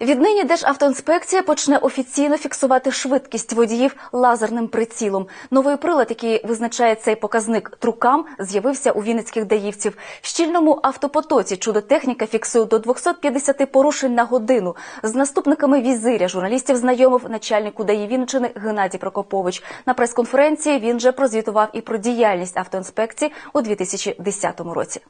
Віднині Державтоінспекція почне офіційно фіксувати швидкість водіїв лазерним прицілом. Новий прилад, який визначає цей показник трукам, з'явився у вінницьких даївців. В щільному автопотоці чудо-техніка фіксує до 250 порушень на годину. З наступниками візиря журналістів знайомив начальник УДАІ Вінниччини Геннадій Прокопович. На прес-конференції він же прозвітував і про діяльність автоінспекції у 2010 році.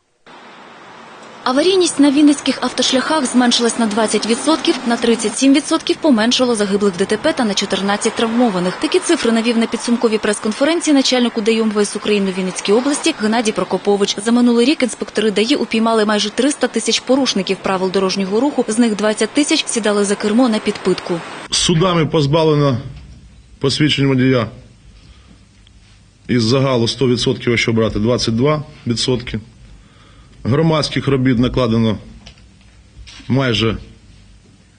Аварійність на вінницьких автошляхах зменшилась на 20%, на 37% поменшало загиблих ДТП та на 14 травмованих. Такі цифри навів на підсумковій прес-конференції начальник УДАІ МВС України у Вінницькій області Геннадій Прокопович. За минулий рік інспектори ДАІ упіймали майже 300 тисяч порушників правил дорожнього руху, з них 20 тисяч сідали за кермо на підпитку. Судами позбавлено посвідчень водія із загалу 100%, якщо брати 22%. Громадських робіт накладено майже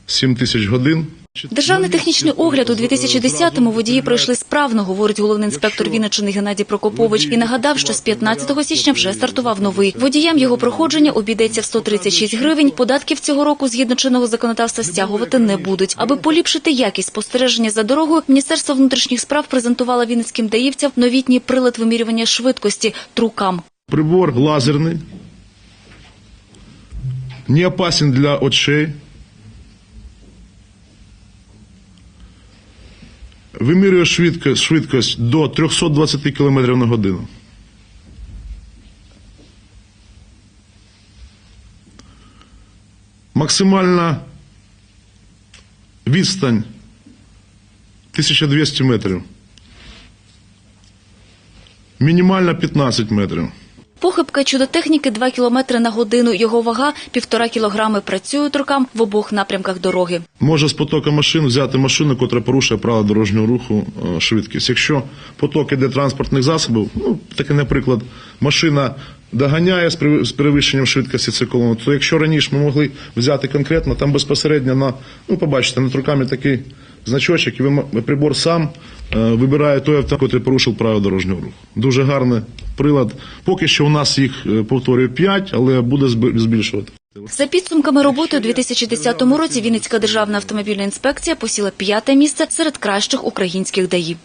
7 тисяч годин. Державний технічний огляд у 2010-му водії пройшли справно, говорить головний інспектор Вінниччини Геннадій Прокопович і нагадав, що з 15 січня вже стартував новий. Водіям його проходження обійдеться в 136 гривень. Податків цього року згідно чинного законодавства стягувати не будуть. Аби поліпшити якість спостереження за дорогою, Міністерство внутрішніх справ презентувало вінницьким даївцям новітній прилад вимірювання швидкості трукам. Прибор лазерний, не опасен для очей. Вимірює швидкость, швидкость до 320 км на годину. Максимальна відстань 1200 метрів. Мінімальна 15 метрів. Похибка чудотехніки 2 км на годину. Його вага – півтора кілограми. Працює трукам в обох напрямках дороги. може з потока машин взяти машину, котра порушує правила дорожнього руху е, швидкість. Якщо поток іде транспортних засобів, ну таке, наприклад, машина доганяє з перевищенням швидкості цю колону, то якщо раніше ми могли взяти конкретно, там безпосередньо на, ну побачите, над руками такий значочок, і прибор сам е, вибирає той авто, який порушив правила дорожнього руху. Дуже гарний прилад. Поки що у нас їх е, повторюю 5, але буде зб- збільшувати. За підсумками роботи у 2010 році Вінницька державна автомобільна інспекція посіла п'яте місце серед кращих українських ДАІ.